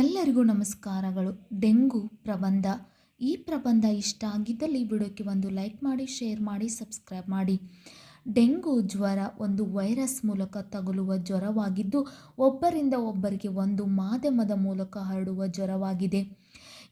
ಎಲ್ಲರಿಗೂ ನಮಸ್ಕಾರಗಳು. ಡೆಂಗು ಪ್ರಬಂಧ. ಈ ಪ್ರಬಂಧ ಇಷ್ಟ ಆಗಿದ್ದಲ್ಲಿ ವಿಡಿಯೋಕ್ಕೆ ಒಂದು ಲೈಕ್ ಮಾಡಿ, ಶೇರ್ ಮಾಡಿ, ಸಬ್ಸ್ಕ್ರೈಬ್ ಮಾಡಿ. ಡೆಂಗು ಜ್ವರ ಒಂದು ವೈರಸ್ ಮೂಲಕ ತಗುಲುವ ಜ್ವರವಾಗಿದ್ದು, ಒಬ್ಬರಿಂದ ಒಬ್ಬರಿಗೆ ಒಂದು ಮಾಧ್ಯಮದ ಮೂಲಕ ಹರಡುವ ಜ್ವರವಾಗಿದೆ.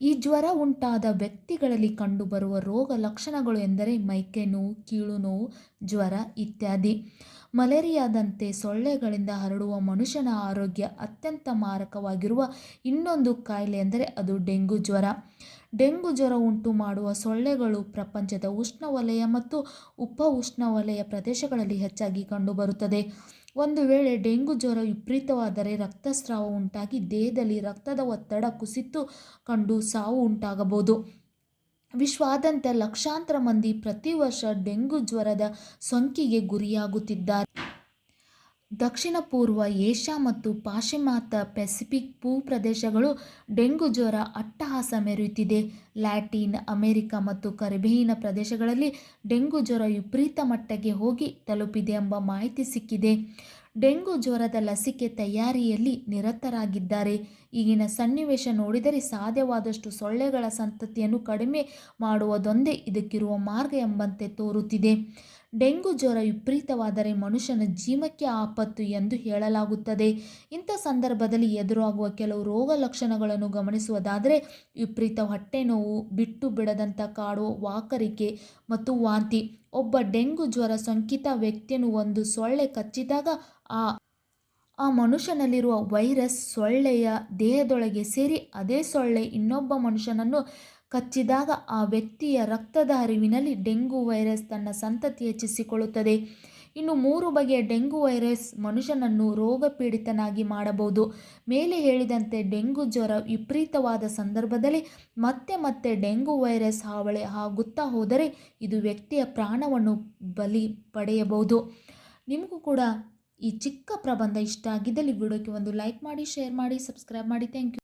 ಈ ಜ್ವರ ಉಂಟಾದ ವ್ಯಕ್ತಿಗಳಲ್ಲಿ ಕಂಡುಬರುವ ರೋಗ ಲಕ್ಷಣಗಳು ಎಂದರೆ ಮೈಕೈ ನೋವು, ಕೀಳು ನೋವು, ಜ್ವರ ಇತ್ಯಾದಿ. ಮಲೇರಿಯಾದಂತೆ ಸೊಳ್ಳೆಗಳಿಂದ ಹರಡುವ ಮನುಷ್ಯನ ಆರೋಗ್ಯ ಅತ್ಯಂತ ಮಾರಕವಾಗಿರುವ ಇನ್ನೊಂದು ಕಾಯಿಲೆ ಎಂದರೆ ಅದು ಡೆಂಗು ಜ್ವರ. ಡೆಂಗು ಜ್ವರ ಉಂಟು ಮಾಡುವ ಸೊಳ್ಳೆಗಳು ಪ್ರಪಂಚದ ಉಷ್ಣವಲಯ ಮತ್ತು ಉಪ ಉಷ್ಣವಲಯ ಪ್ರದೇಶಗಳಲ್ಲಿ ಹೆಚ್ಚಾಗಿ ಕಂಡುಬರುತ್ತದೆ. ಒಂದು ವೇಳೆ ಡೆಂಗು ಜ್ವರ ವಿಪರೀತವಾದರೆ ರಕ್ತಸ್ರಾವ ಉಂಟಾಗಿ ದೇಹದಲ್ಲಿ ರಕ್ತದ ಒತ್ತಡ ಕುಸಿತು ಕಂಡು ಸಾವು ಉಂಟಾಗಬಹುದು. ವಿಶ್ವಾದ್ಯಂತ ಲಕ್ಷಾಂತರ ಮಂದಿ ಪ್ರತಿ ವರ್ಷ ಡೆಂಗು ಜ್ವರದ ಸೋಂಕಿಗೆ ಗುರಿಯಾಗುತ್ತಿದ್ದಾರೆ. ದಕ್ಷಿಣ ಪೂರ್ವ ಏಷ್ಯಾ ಮತ್ತು ಪಾಶ್ಚಿಮಾತ್ಯ ಪೆಸಿಫಿಕ್ ಭೂಪ್ರದೇಶಗಳು ಡೆಂಗು ಜ್ವರ, ಅಟ್ಟಹಾಸ ಮೆರೆಯುತ್ತಿದೆ. ಲ್ಯಾಟಿನ್ ಅಮೆರಿಕ ಮತ್ತು ಕರಿಬೇಯಿನ ಪ್ರದೇಶಗಳಲ್ಲಿ ಡೆಂಗು ಜ್ವರ ವಿಪರೀತ ಮಟ್ಟಕ್ಕೆ ಹೋಗಿ ತಲುಪಿದೆ ಎಂಬ ಮಾಹಿತಿ ಸಿಕ್ಕಿದೆ. ಡೆಂಗು ಜ್ವರದ ಲಸಿಕೆ ತಯಾರಿಯಲ್ಲಿ ನಿರತರಾಗಿದ್ದಾರೆ. ಈಗಿನ ಸನ್ನಿವೇಶ ನೋಡಿದರೆ ಸಾಧ್ಯವಾದಷ್ಟು ಸೊಳ್ಳೆಗಳ ಸಂತತಿಯನ್ನು ಕಡಿಮೆ ಮಾಡುವುದೊಂದೇ ಇದಕ್ಕಿರುವ ಮಾರ್ಗ ಎಂಬಂತೆ ತೋರುತ್ತಿದೆ. ಡೆಂಗು ಜ್ವರ ವಿಪರೀತವಾದರೆ ಮನುಷ್ಯನ ಜೀವಕ್ಕೆ ಆಪತ್ತು ಎಂದು ಹೇಳಲಾಗುತ್ತದೆ. ಇಂಥ ಸಂದರ್ಭದಲ್ಲಿ ಎದುರಾಗುವ ಕೆಲವು ರೋಗ ಲಕ್ಷಣಗಳನ್ನು ಗಮನಿಸುವುದಾದರೆ ವಿಪರೀತ ಹೊಟ್ಟೆ ನೋವು, ಬಿಟ್ಟು ಬಿಡದಂಥ ಕಾಡು, ವಾಕರಿಕೆ ಮತ್ತು ವಾಂತಿ. ಒಬ್ಬ ಡೆಂಗು ಜ್ವರ ಸೋಂಕಿತ ವ್ಯಕ್ತಿಯನ್ನು ಒಂದು ಸೊಳ್ಳೆ ಕಚ್ಚಿದಾಗ ಆ ಆ ಮನುಷ್ಯನಲ್ಲಿರುವ ವೈರಸ್ ಸೊಳ್ಳೆಯ ದೇಹದೊಳಗೆ ಸೇರಿ ಅದೇ ಸೊಳ್ಳೆ ಇನ್ನೊಬ್ಬ ಮನುಷ್ಯನನ್ನು ಕಚ್ಚಿದಾಗ ಆ ವ್ಯಕ್ತಿಯ ರಕ್ತದ ಹರಿವಿನಲ್ಲಿ ಡೆಂಗು ವೈರಸ್ ತನ್ನ ಸಂತತಿ ಹೆಚ್ಚಿಸಿಕೊಳ್ಳುತ್ತದೆ. ಇನ್ನು ಮೂರು ಬಗೆಯ ಡೆಂಗು ವೈರಸ್ ಮನುಷ್ಯನನ್ನು ರೋಗಪೀಡಿತನಾಗಿ ಮಾಡಬಹುದು. ಮೇಲೆ ಹೇಳಿದಂತೆ ಡೆಂಗು ಜ್ವರ ವಿಪರೀತವಾದ ಸಂದರ್ಭದಲ್ಲಿ ಮತ್ತೆ ಮತ್ತೆ ಡೆಂಗು ವೈರಸ್ ಹಾವಳಿ ಆಗುತ್ತಾ ಹೋದರೆ ಇದು ವ್ಯಕ್ತಿಯ ಪ್ರಾಣವನ್ನು ಬಲಿ ಪಡೆಯಬಹುದು. ನಿಮಗೂ ಕೂಡ ಈ ಚಿಕ್ಕ ಪ್ರಬಂಧ ಇಷ್ಟ ಆಗಿದ್ದಲ್ಲಿ ವಿಡಿಯೋಕ್ಕೆ ಒಂದು ಲೈಕ್ ಮಾಡಿ, ಶೇರ್ ಮಾಡಿ, ಸಬ್ಸ್ಕ್ರೈಬ್ ಮಾಡಿ. Thank you.